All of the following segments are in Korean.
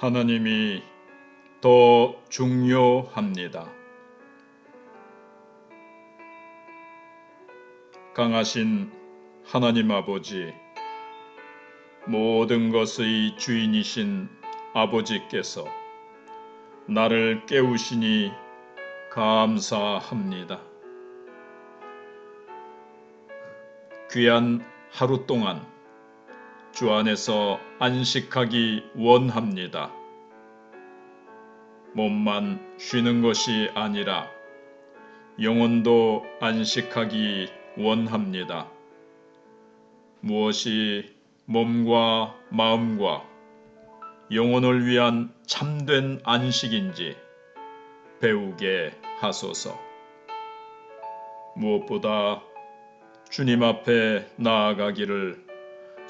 하나님이 더 중요합니다. 강하신 하나님 아버지, 모든 것의 주인이신 아버지께서 나를 깨우시니 감사합니다. 귀한 하루 동안 주 안에서 안식하기 원합니다. 몸만 쉬는 것이 아니라 영혼도 안식하기 원합니다. 무엇이 몸과 마음과 영혼을 위한 참된 안식인지 배우게 하소서. 무엇보다 주님 앞에 나아가기를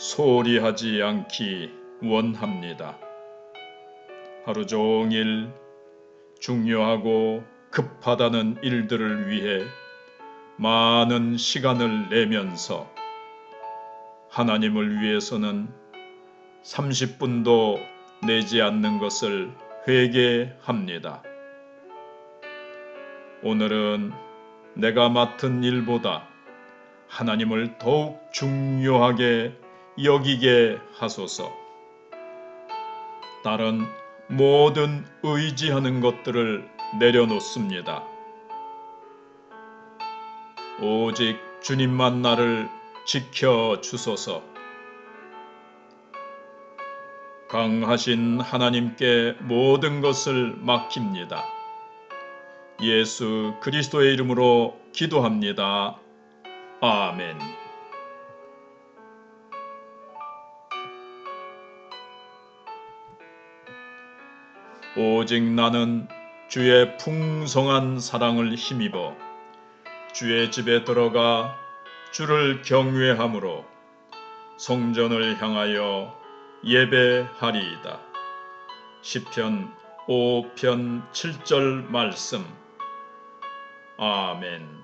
소홀히 하지 않기 원합니다. 하루 종일 중요하고 급하다는 일들을 위해 많은 시간을 내면서 하나님을 위해서는 30분도 내지 않는 것을 회개합니다. 오늘은 내가 맡은 일보다 하나님을 더욱 중요하게 여기게 하소서. 다른 모든 의지하는 것들을 내려놓습니다. 오직 주님만 나를 지켜 주소서. 강하신 하나님께 모든 것을 맡깁니다. 예수 그리스도의 이름으로 기도합니다. 아멘. 오직 나는 주의 풍성한 사랑을 힘입어 주의 집에 들어가 주를 경외함으로 성전을 향하여 예배하리이다. 시편 5편 7절 말씀. 아멘.